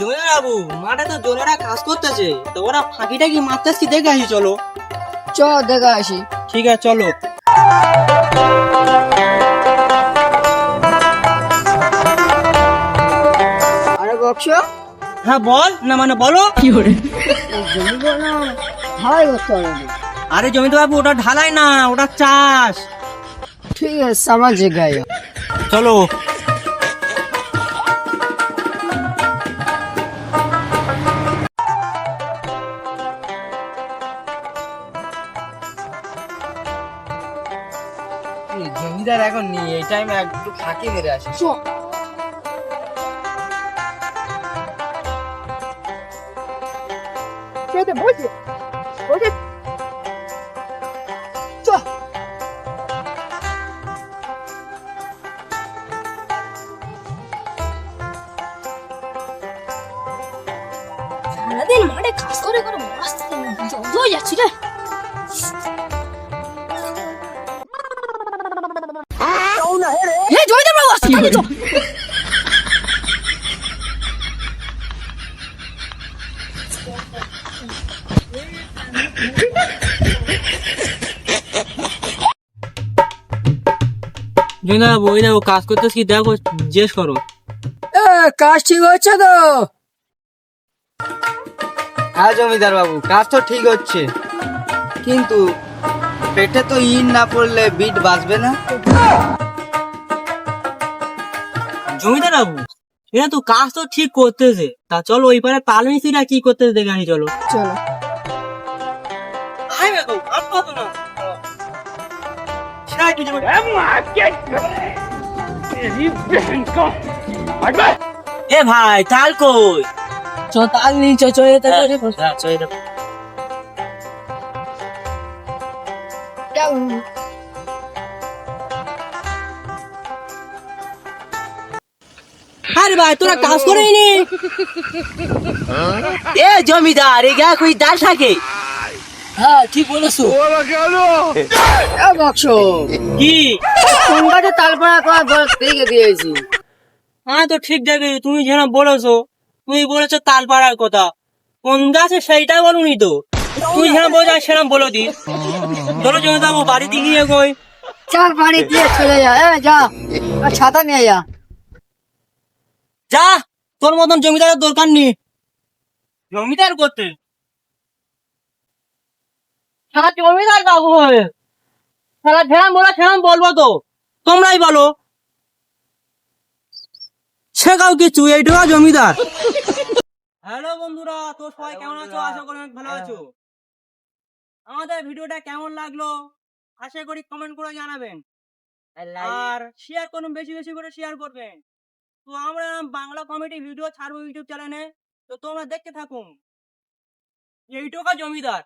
বাবু মাঠে তো জোনেরা কাজ করতেছে। তো ওরা ফাঁকিটা কি মারতেছি দেখে আসি চলো। চ দেখা আসি। ঠিক আছে চলো। আরে বক্স হ্যাঁ বল। না মানে বলো। করতে হবে আরে জমিদার বাবু ওটা ঢালাই না ওটা চাষ। ঠিক আছে আমার জায়গায় চলো। জমিদার এখন নেই, এই টাইমে একটু ফাঁকি মেরে আসে। চ। বলছি বলছি সারাদিন মাঠে কাজ করে করে মাস্ত যাচ্ছি রে। এ জমিদার বাবু আসছে তাড়াতাড়ি চল। জমিদার বাবু ওই দেখো কাজ করতেছি দেখো জিজ্ঞেস করো। এ কাজ ঠিক হচ্ছে তো? হ্যাঁ জমিদার বাবু কাজ তো ঠিক হচ্ছে। কিন্তু পেটে তো ইন না পড়লে বিট বাঁচবে না। জমিদার বাবু এটা তো কাজ তো ঠিক করতেছে। তা চলো ওই পারে তাল মিস্ত্রিরা কি করতেছে দেখে আনি চলো। চলো। এ ভাই তাল কই? চ তাল নি চ চ এটা করে হ্যাঁ, এটা। আরে ভাই তোরা কাজ করেই নি। এ জমিদার এই গা কই ডাল থাকে হ্যাঁ ঠিক বলেছ। এ বক্স। কি? কোন তালপাড়া করা বল দিয়েছি। হ্যাঁ তো ঠিক দেখে তুমি যেন বলেছ তুমি বলেছ তাল পাড়ার কথা। কোন গাছে সেইটা বলুনি তো। তুই যেন বলছো সেরকম বলো দি চলো জমিদার বাবু বাড়িতে গিয়ে কই। চার বাড়ি দিয়ে চলে যা। এ যা। আর ছাতা নিয়ে যা। যা তোর মতন জমিদারের দরকার নেই। জমিদার করতে সারা জমিদার কাকু হবে সারা ঠেলাম বলা বলব তো তোমরাই বলো। শেখাও কিছু এইটুকু জমিদার। হ্যালো বন্ধুরা তো সবাই কেমন আছো? আশা করি অনেক ভালো আছো। আমাদের ভিডিওটা কেমন লাগল? আশা করি কমেন্ট করে জানাবেন। আর শেয়ার করুন বেশি বেশি করে শেয়ার করবেন। তো আমরা বাংলা কমেডি ভিডিও ছাড়বো ইউটিউব চ্যানেলে তো তোমরা দেখতে থাকুন। এইটুকা জমিদার।